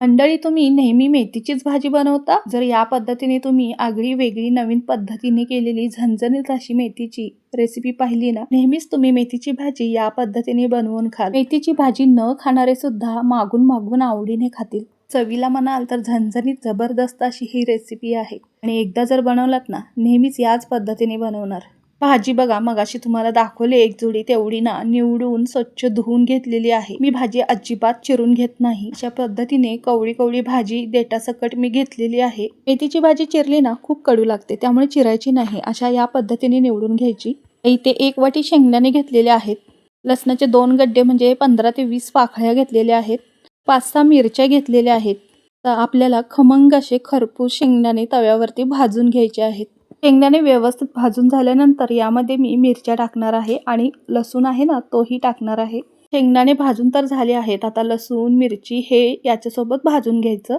मंडळी तुम्ही नेहमी मेथीचीच भाजी बनवता? जर या पद्धतीने तुम्ही आगळी वेगळी नवीन पद्धतीने केलेली झणझणीत अशी मेथीची रेसिपी पाहिली ना नेहमीच तुम्ही मेथीची भाजी या पद्धतीने बनवून खाल. मेथीची भाजी न खाणारे सुद्धा मागून मागून आवडीने खातील. चवीला म्हणाल तर झणझणीत जबरदस्त अशी ही रेसिपी आहे. आणि एकदा जर बनवलात ना नेहमीच याच पद्धतीने बनवणार. भाजी बघा मगाशी तुम्हाला दाखवली एक जुडी तेवढी ना निवडून स्वच्छ धुवून घेतलेली आहे. मी भाजी अजिबात चिरून घेत नाही. अशा पद्धतीने कवळी कवळी भाजी देटासकट मी घेतलेली आहे. मेथीची भाजी चिरली ना खूप कडू लागते त्यामुळे चिरायची नाही. अशा या पद्धतीने निवडून घ्यायची. इथे एक वाटी शेंगदाणे घेतलेले आहेत. लसणाचे दोन गड्डे म्हणजे पंधरा ते वीस पाखळ्या घेतलेल्या आहेत. पाच सहा मिरच्या घेतलेल्या आहेत. तर आपल्याला खमंग असे खरपूस शेंगदाणे तव्यावरती भाजून घ्यायचे आहेत. शेंगदाणे व्यवस्थित भाजून झाल्यानंतर यामध्ये मी मिरच्या टाकणार आहे आणि लसूण आहे ना तोही टाकणार आहे. शेंगदाणे भाजून तर झाले आहेत. आता लसूण मिरची हे याच्यासोबत भाजून घ्यायचं.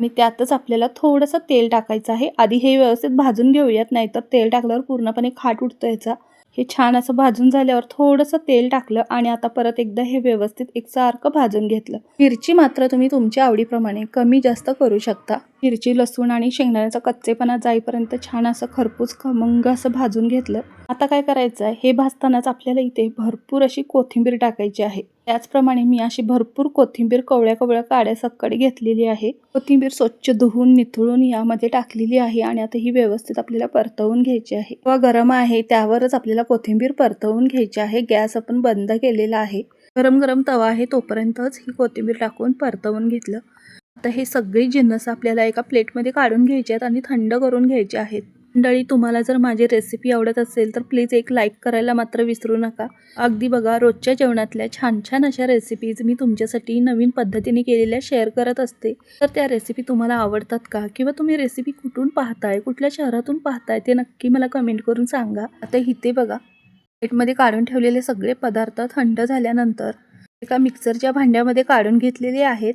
आणि त्यातच आपल्याला थोडंसं तेल टाकायचं आहे. आधी हे व्यवस्थित भाजून घेऊयात नाहीतर तेल टाकल्यावर पूर्णपणे खाट उठतो याचा. हे छान असं भाजून झाल्यावर थोडंसं तेल टाकलं आणि आता परत एकदा हे व्यवस्थित एकसारखं भाजून घेतलं. मिरची मात्र तुम्ही तुमच्या आवडीप्रमाणे कमी जास्त करू शकता. मिरची लसूण आणि शेंगदाण्याचा कच्चेपणा जाईपर्यंत छान असं खरपूस खमंग असं भाजून घेतलं. आता काय करायचं आहे हे भाजतानाच आपल्याला इथे भरपूर अशी कोथिंबीर टाकायची आहे. त्याचप्रमाणे मी अशी भरपूर कोथिंबीर कवळ्या कवळ्या काड्या सक्कड घेतलेली आहे. कोथिंबीर स्वच्छ धुवून निथळून यामध्ये टाकलेली आहे आणि आता ही व्यवस्थित आपल्याला परतवून घ्यायची आहे. किंवा गरम आहे त्यावरच आपल्याला कोथिंबीर परतवून घ्यायची आहे. गॅस आपण बंद केलेला आहे. गरम गरम तवा आहे तोपर्यंतच ही कोथिंबीर टाकून परतवून घेतलं. आता हे सगळे जिन्नस आपल्याला एका प्लेटमध्ये काढून घ्यायचे आहेत आणि थंड करून घ्यायचे आहेत. मंडळी तुम्हाला जर माझी रेसिपी आवडत असेल तर प्लीज एक लाईक करायला मात्र विसरू नका. अगदी बघा रोजच्या जेवणातल्या छान छान अशा रेसिपीज मी तुमच्यासाठी नवीन पद्धतीने केलेल्या शेअर करत असते. तर त्या रेसिपी तुम्हाला आवडतात का? किंवा तुम्ही रेसिपी कुठून पाहताय? कुठल्या शहरातून पाहताय? ते नक्की मला कमेंट करून सांगा. आता इथे बघा प्लेटमध्ये काढून ठेवलेले सगळे पदार्थ थंड झाल्यानंतर एका मिक्सरच्या भांड्यामध्ये काढून घेतलेले आहेत.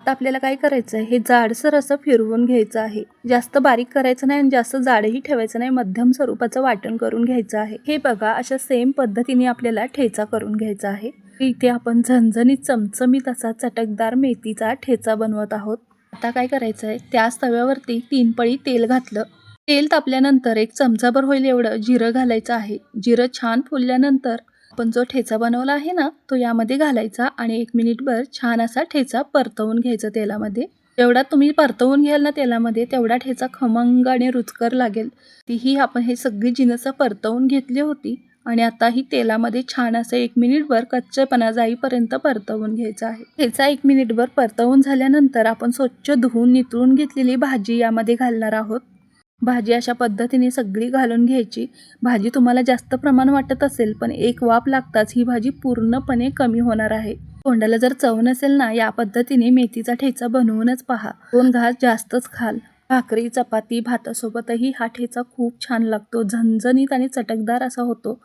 आता आपल्याला काय करायचं आहे हे जाडसर असं फिरवून घ्यायचं आहे. जास्त बारीक करायचं नाही आणि जास्त जाडही ठेवायचं नाही. मध्यम स्वरूपाचं वाटण करून घ्यायचं आहे. हे बघा अशा सेम पद्धतीने आपल्याला ठेचा करून घ्यायचा आहे. इथे आपण झणझणीत चमचमीत असा चटकदार मेथीचा ठेचा बनवत आहोत. आता काय करायचं आहे त्याच तव्यावरती तीन पळी तेल घातलं. तेल तापल्यानंतर एक चमचाभर होईल एवढं जिरं घालायचं आहे. जिरं छान फुलल्यानंतर आपण जो ठेचा बनवला आहे ना तो यामध्ये घालायचा आणि एक मिनिटभर छान असा ठेचा परतवून घ्यायचा तेलामध्ये. जेवढा तुम्ही परतवून घ्याल ना तेलामध्ये तेवढा ठेचा खमंग आणि रुचकर लागेल. तीही आपण हे सगळी जिनस परतवून घेतली होती आणि आता ही तेलामध्ये छान असं एक मिनिटभर कच्चेपणा जाईपर्यंत परतवून घ्यायचा आहे. ठेचा एक मिनिटभर परतवून झाल्यानंतर आपण स्वच्छ धुवून नितळून घेतलेली भाजी यामध्ये घालणार आहोत. भाजी अशा पद्धतीने सगळी घालून घ्यायची. भाजी तुम्हाला जास्त प्रमाण वाटत असेल पण एक वाफ लागताच ही भाजी पूर्णपणे कमी होणार आहे. तोंडाला जर चव नसेल ना या पद्धतीने मेथीचा ठेचा बनवूनच पहा. दोन घास जास्तच खाल. भाकरी चपाती भातासोबतही हा ठेचा खूप छान लागतो. झणझणीत आणि चटकदार असा होतो.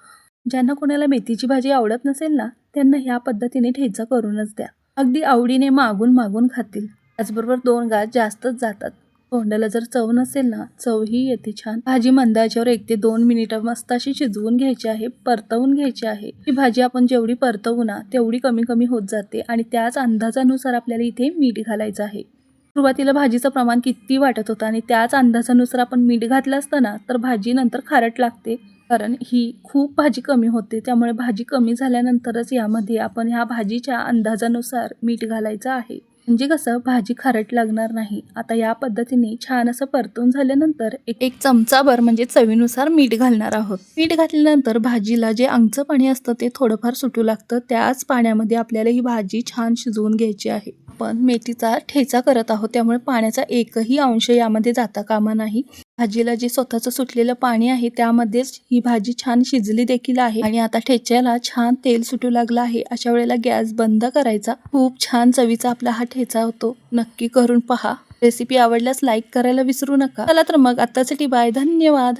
ज्यांना कोणाला मेथीची भाजी आवडत नसेल ना त्यांना ह्या पद्धतीने ठेचा करूनच द्या. अगदी आवडीने मागून मागून खातील. त्याचबरोबर दोन घास जास्तच जातात. तोंडाला जर चव नसेल ना चवही येते छान. भाजी मंदाच्यावर एक ते दोन मिनिटं मस्त अशी शिजवून घ्यायची आहे परतवून घ्यायची आहे. ही भाजी आपण जेवढी परतवू ना तेवढी कमी कमी होत जाते आणि त्याच अंदाजानुसार आपल्याला इथे मीठ घालायचं आहे. सुरुवातीला भाजीचं प्रमाण किती वाटत होतं आणि त्याच अंदाजानुसार आपण मीठ घातलं असतं ना तर भाजी नंतर खारट लागते. कारण ही खूप भाजी कमी होते त्यामुळे भाजी कमी झाल्यानंतरच यामध्ये आपण ह्या भाजीच्या अंदाजानुसार मीठ घालायचं आहे. म्हणजे कसं भाजी खारट लागणार नाही. आता या पद्धतीने छान असं परतून झाल्यानंतर एक एक चमचाभर म्हणजे चवीनुसार मीठ घालणार आहोत. मीठ घातल्यानंतर भाजीला जे अंगचं पाणी असतं ते थोडंफार सुटू लागतं. त्याच पाण्यामध्ये आपल्याला ही भाजी छान शिजवून घ्यायची आहे. आपण मेथीचा ठेचा करत आहोत त्यामुळे पाण्याचा एकही अंश यामध्ये जाता कामा नाही. भाजीला जे स्वतःचं सुटलेलं पाणी आहे त्यामध्येच ही भाजी छान शिजली देखील आहे. आणि आता ठेच्याला छान तेल सुटू लागलं आहे. अशा वेळेला गॅस बंद करायचा. खूप छान चवीचा आपला हा ठेचा होतो. नक्की करून पहा. रेसिपी आवडल्यास लाईक करायला विसरू नका. चला तर मग आत्तासाठी बाय धन्यवाद.